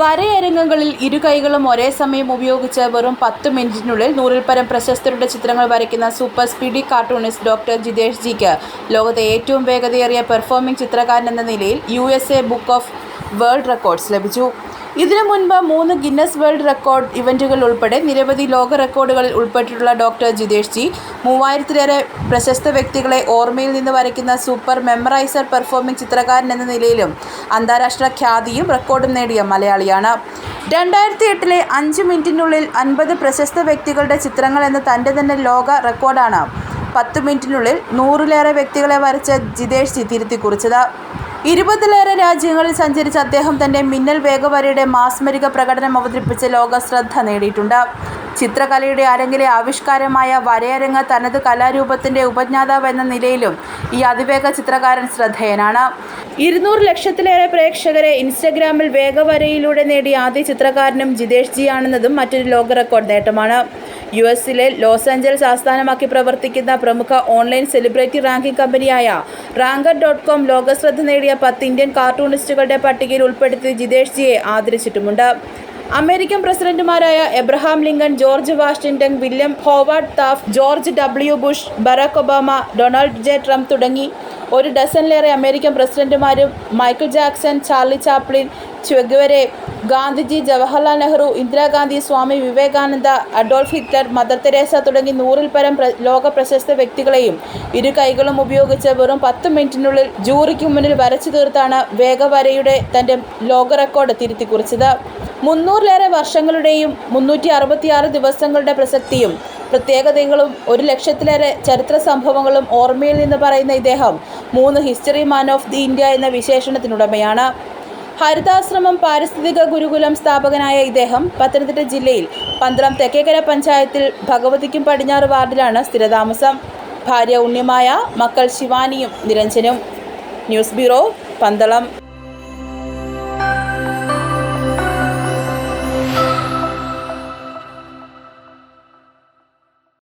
വരയരങ്ങുകളിൽ ഇരു കൈകളും ഒരേ സമയം ഉപയോഗിച്ച് വെറും പത്ത് മിനിറ്റിനുള്ളിൽ നൂറിൽ പരം പ്രശസ്തരുടെ ചിത്രങ്ങൾ വരയ്ക്കുന്ന super speedy cartoonist doctor Jitesh ജിക്ക് ലോകത്തെ ഏറ്റവും വേഗതയേറിയ പെർഫോമിംഗ് ചിത്രകാരൻ എന്ന നിലയിൽ U book of world records ലഭിച്ചു. ഇതിനു മുൻപ് മൂന്ന് ഗിന്നസ് വേൾഡ് റെക്കോർഡ് ഇവന്റുകൾ ഉൾപ്പെടെ നിരവധി ലോക റെക്കോർഡുകളിൽ ഉൾപ്പെട്ടിട്ടുള്ള ഡോക്ടർ ജിതേഷ് ജി മൂവായിരത്തിലേറെ പ്രശസ്ത വ്യക്തികളെ ഓർമ്മയിൽ നിന്ന് വരയ്ക്കുന്ന സൂപ്പർ മെമ്മറൈസർ പെർഫോമിംഗ് ചിത്രകാരൻ എന്ന നിലയിലും അന്താരാഷ്ട്ര ഖ്യാതിയും റെക്കോർഡും നേടിയ മലയാളിയാണ്. രണ്ടായിരത്തി എട്ടിലെ അഞ്ച് മിനിറ്റിനുള്ളിൽ അൻപത് പ്രശസ്ത വ്യക്തികളുടെ ചിത്രങ്ങൾ എന്ന തന്റെ തന്നെ ലോക റെക്കോർഡാണ് പത്ത് മിനിറ്റിനുള്ളിൽ നൂറിലേറെ വ്യക്തികളെ വരച്ച ജിതേഷ് ജി തിരുത്തി കുറിച്ചത്. ഇരുപതിലേറെ രാജ്യങ്ങളിൽ സഞ്ചരിച്ച അദ്ദേഹം തന്റെ മിന്നൽ വേഗവരയുടെ മാസ്മരിക പ്രകടനം അവതരിപ്പിച്ച് ലോക ശ്രദ്ധ നേടിയിട്ടുണ്ട്. ചിത്രകലയുടെ അരങ്ങിലെ ആവിഷ്കാരമായ വരയരങ്ങ് തനത് കലാരൂപത്തിന്റെ ഉപജ്ഞാതാവ് എന്ന നിലയിലും ഈ അതിവേഗ ചിത്രകാരൻ ശ്രദ്ധേയനാണ്. ഇരുന്നൂറ് ലക്ഷത്തിലേറെ പ്രേക്ഷകരെ ഇൻസ്റ്റഗ്രാമിൽ വേഗവരയിലൂടെ നേടിയ ആദ്യ ചിത്രകാരനും ജിതേഷ് ജി ആണെന്നതും മറ്റൊരു ലോക റെക്കോർഡ് നേട്ടമാണ്. യു എസിലെ ലോസ് ആഞ്ചൽസ് ആസ്ഥാനമാക്കി പ്രവർത്തിക്കുന്ന പ്രമുഖ ഓൺലൈൻ സെലിബ്രിറ്റി റാങ്കിംഗ് കമ്പനിയായ റാങ്കർ ഡോട്ട് കോം ലോകശ്രദ്ധ നേടിയ പത്ത് ഇന്ത്യൻ കാർട്ടൂണിസ്റ്റുകളുടെ പട്ടികയിൽ ഉൾപ്പെടുത്തി ജിതേഷ് ജിയെ ആദരിച്ചിട്ടുമുണ്ട്. അമേരിക്കൻ പ്രസിഡന്റുമാരായ Abraham Lincoln George Washington William Howard Taft George W Bush Barack Obama Donald J Trump തുടങ്ങി ഒരു ഡസനിലേറെ American പ്രസിഡന്റുമാരും Michael Jackson Charlie Chaplin Che Guevara Gandhiji Jawaharlal Nehru Indira Gandhi Swami Vivekananda Adolf Hitler Mother Teresa തുടങ്ങി നൂറിൽ പരം ലോക പ്രശസ്ത വ്യക്തികളെയും ഇരു കൈകളും ഉപയോഗിച്ച് വെറും പത്ത് മിനിറ്റിനുള്ളിൽ ജൂറിക്ക് മുന്നിൽ വരച്ചു തീർത്താണ് വേഗവരയുടെ തന്റെ ലോക റെക്കോർഡ് തിരുത്തി കുറിച്ചത് മുന്നൂറിലേറെ വർഷങ്ങളുടെയും മുന്നൂറ്റി അറുപത്തിയാറ് ദിവസങ്ങളുടെ പ്രസക്തിയും പ്രത്യേകതകളും ഒരു ലക്ഷത്തിലേറെ ചരിത്ര സംഭവങ്ങളും ഓർമ്മയിൽ നിന്ന് പറയുന്ന ഇദ്ദേഹം മൂന്ന് history man of the India എന്ന വിശേഷണത്തിനുടമയാണ്. ഹരിതാശ്രമം പാരിസ്ഥിതിക ഗുരുകുലം സ്ഥാപകനായ ഇദ്ദേഹം പത്തനംതിട്ട ജില്ലയിൽ പന്തളം തെക്കേക്കര പഞ്ചായത്തിൽ ഭഗവതിക്കും പടിഞ്ഞാറ് വാർഡിലാണ് സ്ഥിരതാമസം. ഭാര്യ ഉണ്ണിമായ മക്കൾ ശിവാനിയും നിരഞ്ജനും. News bureau Pandalam.